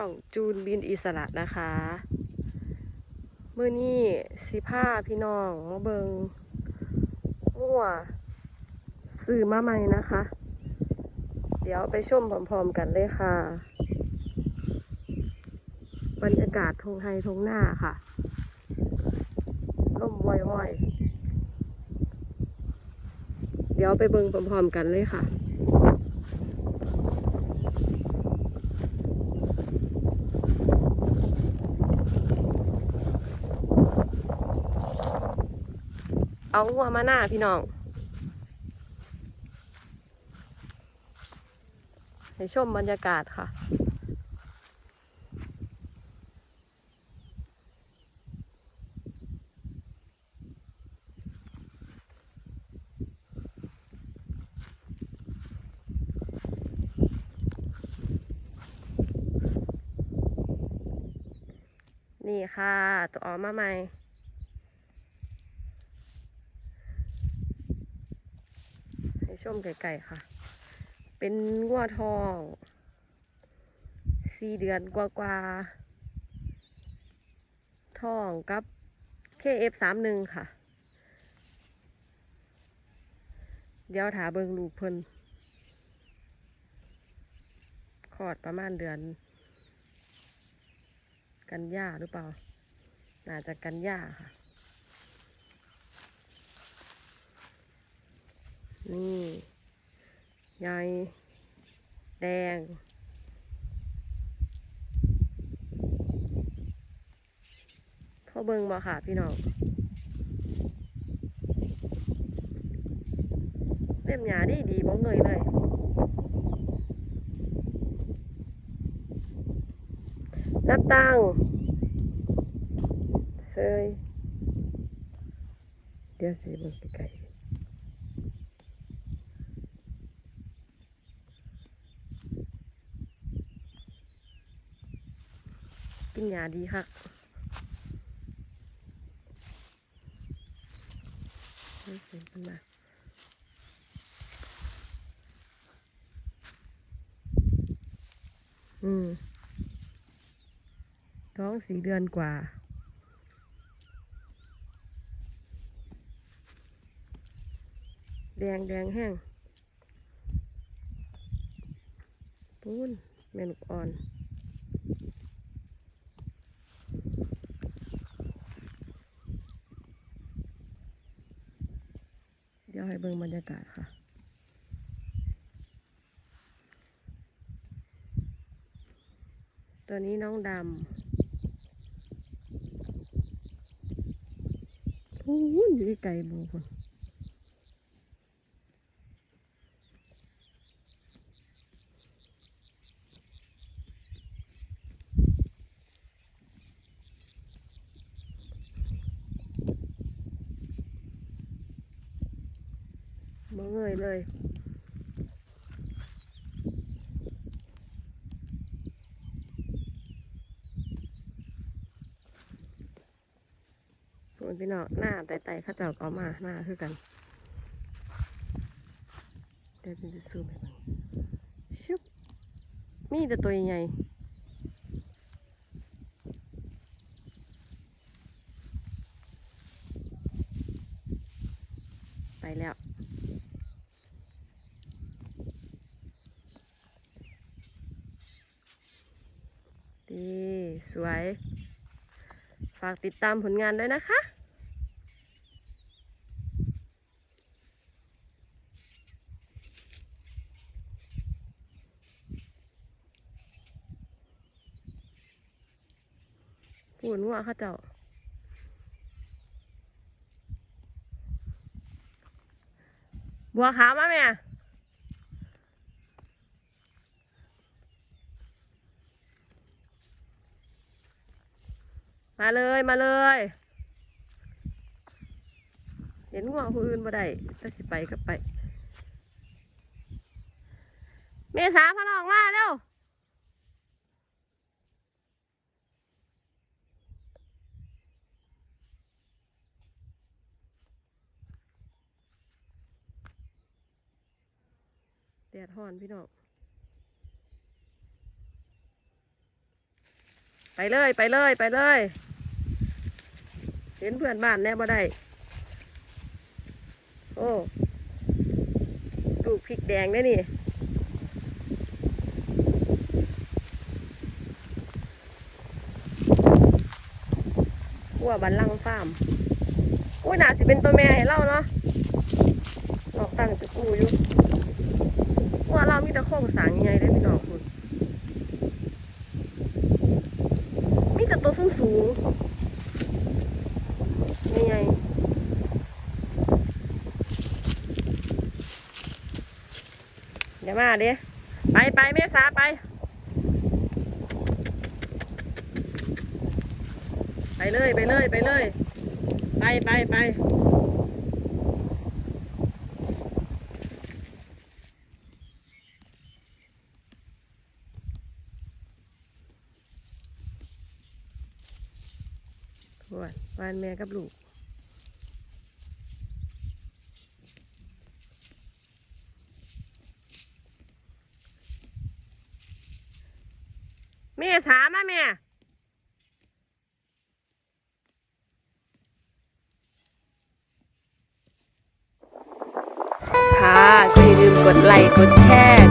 ช่องจูนบินอิสระนะคะเมื่อนี้สิผ้าพี่น้องมาเบิงงัวซื้อมาใหม่นะคะ เดี๋ยวไปชมพร้อมๆกันเลยค่ะ บรรยากาศทงไฮทงหน้าค่ะร่มว่อยๆเดี๋ยวไปเบิงพร้อมๆกันเลยค่ะ เอาหัวมาหน้าพี่น้อง ให้ชมบรรยากาศค่ะนี่ค่ะ ตัวออกมาใหม่ ให้ ชมไก่ๆค่ะ เป็นงัวทองสี่เดือนกว่าๆทองกับ KF31 ค่ะ เดี๋ยวถาเบิงลูกเพิ่นคลอดประมาณเดือน กันยาหรือเปล่า น่าจะกันยาค่ะ นี่ใยแดงพ่อเบิงมาค่ะพี่น้องเล่มหยาดีดีบ้องเงยเลย นับตังเซยเดี๋ยวสิเบิ่งไกลๆ กินยาดีค่ะเฮ้ยเสียงมันมาอืม ท้องสี่เดือนกว่า แดงแดงแห้ง ปูนแมลูกอ่อน ดี๋ยวให้เบิ่งบรรยากาศค่ะ ตัวนี้น้องดำพูนอยู่ที่ไก่บูคน มาเงยเลยส่วนพี่น้องหน้าไต่ๆข้าเจ้าก็มาหน้าคือกัน เดี๋ยวจะซูมให้เบิ่งชุบมีแต่ตัวใหญ่ไปแล้ว ดี สวย ฝากติดตามผลงานด้วยนะคะปูนหัวเข้าเจ้าบัวขาวมาแม มาเลยมาเลย เห็นง่วงผู้อื่นบ่ได้ถ้าสิไปก็ไป เมษาพะนองมาเร็วแดดฮ้อนพี่น้อง ไปเลย ไปเลย ไปเลย เห็นเพื่อนบ้านแน่บ่ได้ โอ้ลูกพริกแดงได้นี่วัวบันลังฟาร์มอุ้ยน่าสิเป็นตัวแม่ให้เล่าเนาะหลอกตั้งจะกูอยู่วัวเรามีแต่โครงสางใหญ่ได้พี่น้องคุณมีแต่ตัวสูงสูงๆนี่ไง เดี๋ยวมาเด้ไปไปเมษาไป ไปเลยไปเลยไปเลย ไปไปไปวันวานแม่กับลูก แม่สามอะแม่ค่ะอย่าลืมกดไลค์กดแชร์